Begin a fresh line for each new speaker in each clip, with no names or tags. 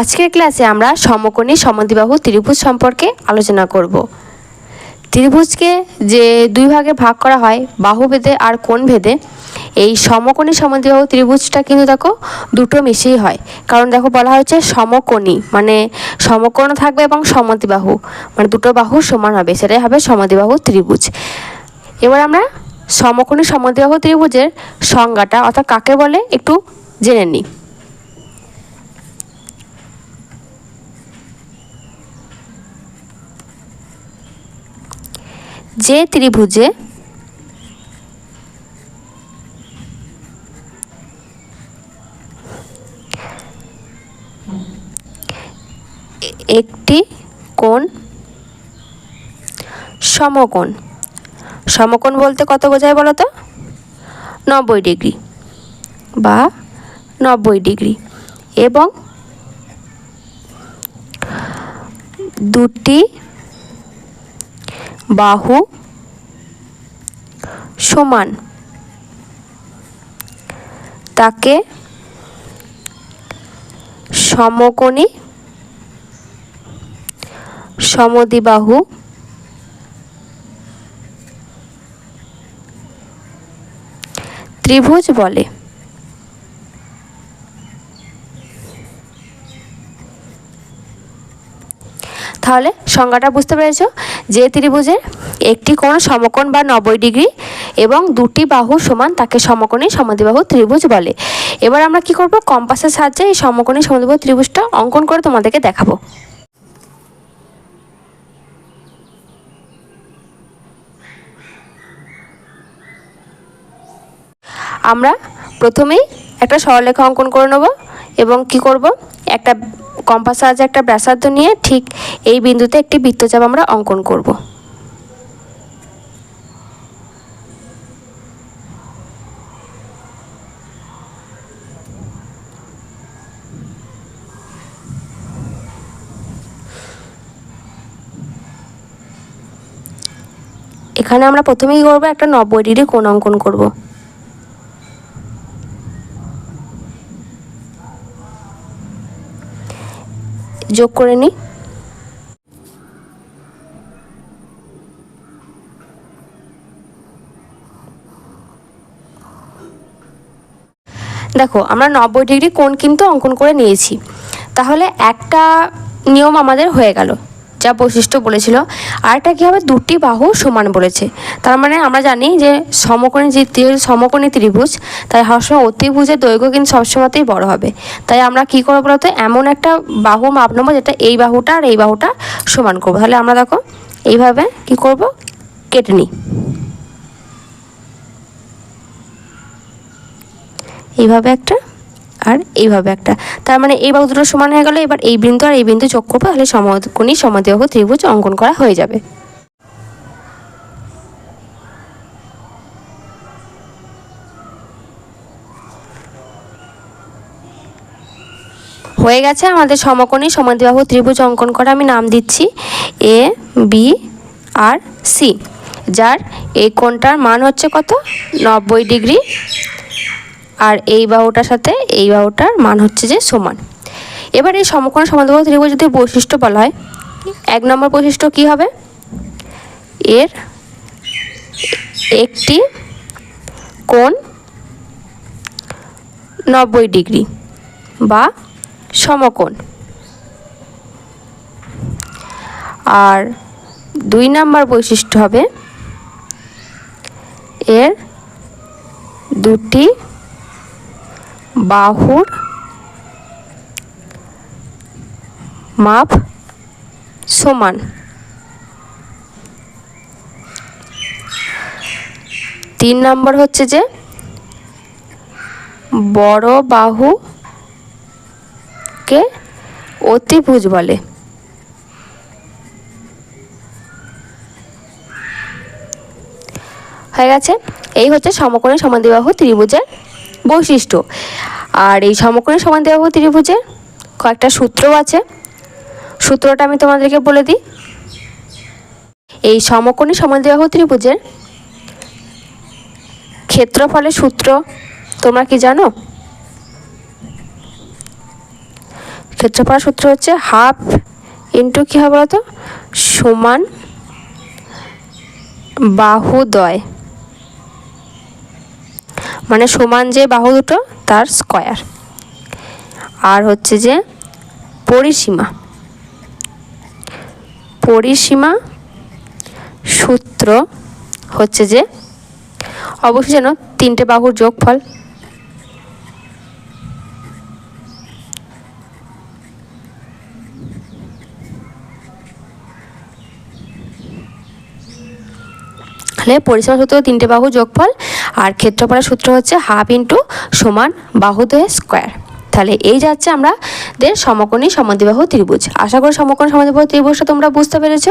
আজকের ক্লাসে আমরা সমকোণী সমদ্বিবাহু ত্রিভুজ সম্পর্কে আলোচনা করব। ত্রিভুজকে যে দুই ভাগে ভাগ করা হয় বাহু ভেদে আর কোণ ভেদে এই সমকোণী সমদ্বিবাহু ত্রিভুজটা কিন্তু দেখো দুটো মিশেই হয়। কারণ দেখো বলা হয়েছে সমকোণী মানে সমকোণ থাকবে এবং সমদ্বিবাহু মানে দুটো বাহু সমান হবে, সেটাই হবে সমদ্বিবাহু ত্রিভুজ। এবার আমরা সমকোণী সমদ্বিবাহু ত্রিভুজের সংজ্ঞাটা অর্থাৎ কাকে বলে একটু জেনে নিই। যে ত্রিভুজে একটি কোণ, সমকোণ। সমকোণ বলতে কত বোঝায় বলো তো? নব্বই ডিগ্রি বা নব্বই ডিগ্রি এবং দুটি বাহু সমান। তাকে সমকোণী সমদ্বিবাহু ত্রিভুজ বলে। তাহলে সংজ্ঞাটা বুঝতে পেরেছ? যে ত্রিভুজের একটি কোণ সমকোণ বা নব্বই ডিগ্রি এবং দুটি বাহু সমান তাকে সমকোণী সমদ্বিবাহু ত্রিভুজ বলে। এবার আমরা কি করব? কম্পাসের সাহায্যে এই সমকোণী সমদ্বিবাহু ত্রিভুজটা অঙ্কন করে তোমাদেরকে দেখাবো। আমরা প্রথমেই একটা সরলরেখা অঙ্কন করে নেব এবং কি করব? একটা কম্পাস সাহায্যে একটা ব্যাসার্ধ নিয়ে ঠিক এই বিন্দুতে একটি বৃত্তচাপ আমরা অঙ্কন করব। এখানে আমরা প্রথমেই করব একটা নব্বই ডিগ্রি কোণ অঙ্কন করব। যোগ করে নিই। দেখো, আমরা নব্বই ডিগ্রি কোন কিন্তু অঙ্কন করে নিয়েছি। তাহলে একটা নিয়ম আমাদের হয়ে গেল। যা বৈশিষ্ট্য বলেছিল, আরেকটা কী হবে? দুটি বাহু সমান বলেছে। তার মানে আমরা জানি যে সমকোণী যে সমকোণী ত্রিভুজ, তাই সবসময় অতিভুজের দৈর্ঘ্য কিন্তু সবসময়তেই বড় হবে। তাই আমরা কী করব বলতো? এমন একটা বাহু মাপ নেব যেটা এই বাহুটা আর এই বাহুটা সমান করব। তাহলে আমরা দেখো, এইভাবে কি করব? কেটে নিই। এইভাবে একটা আর এইভাবে একটা। তার মানে এই বাহু দুটো সমান হয়ে গেল, এবার এই বিন্দু আর এই বিন্দু যোগ করব, তাহলে সমকোণী সমদ্বিবাহু ত্রিভুজ অঙ্কন করা হয়ে যাবে। হয়ে গেছে আমাদের সমকোণী সমদ্বিবাহু ত্রিভুজ অঙ্কন করা, আমি নাম দিচ্ছি এ বি আর সি যার এই কোণটার মান হচ্ছে কত? নব্বই ডিগ্রি আর এই বাহুটার সাথে এই বাহুটার মান হচ্ছে যে সমান। এবার এই সমকোণ সমান্তরাল ত্রিভুজ যদি বৈশিষ্ট্য বলা হয়, এক নম্বর বৈশিষ্ট্য কি হবে? এর একটি কোণ নব্বই ডিগ্রি বা সমকোণ। আর দুই নাম্বার বৈশিষ্ট্য হবে, এর দুটি বাহুর মাপ সমান। তিন নম্বর হচ্ছে যে বড় বাহুকে অতিভুজ বলে। হয়ে গেছে। এই হচ্ছে সমকোণী সমদ্বিবাহু ত্রিভুজের বৈশিষ্ট্য। আর এই সমকোণী সমদ্বিবাহু ত্রিভুজের। কয়েকটা সূত্রও আছে। সূত্রটা আমি তোমাদেরকে বলে দিই। এই সমকোণী সমদ্বিবাহু ত্রিভুজের। ক্ষেত্রফলের সূত্র, তোমরা কি জানো? ক্ষেত্রফলের সূত্র হচ্ছে হাফ ইন্টু কী হবে বলতো? সমান বাহুদয়। মানে সমান যে বাহু দুটো, তার স্কয়ার আর হচ্ছে যে পরিসীমা। পরিসীমা সূত্র হচ্ছে যে অবশ্যই যেন তিনটে বাহুর যোগফল। তাহলে পরিসীমা সূত্র তিনটে বাহু যোগফল আর ক্ষেত্রফলের সূত্র হচ্ছে হাফ ইন্টু সমান বাহুদ্বয়ের স্কোয়ার। তাহলে এই যাচ্ছে আমরা দের সমকোণী সমদ্বিবাহু ত্রিভুজ। আশা করি সমকোণ সমদ্বিবাহু ত্রিভুজটা তোমরা বুঝতে পেরেছ।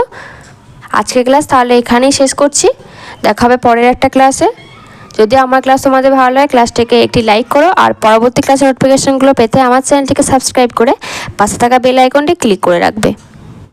আজকের ক্লাস তাহলে এখানেই শেষ করছি। দেখা হবে পরের একটা ক্লাসে। যদি আমার ক্লাস তোমাদের ভালো লাগে, ক্লাসটিকে একটি লাইক করো আর পরবর্তী ক্লাসের নোটিফিকেশনগুলো পেতে আমার চ্যানেলটিকে সাবস্ক্রাইব করে পাশে থাকা বেল আইকনটি ক্লিক করে রাখবে।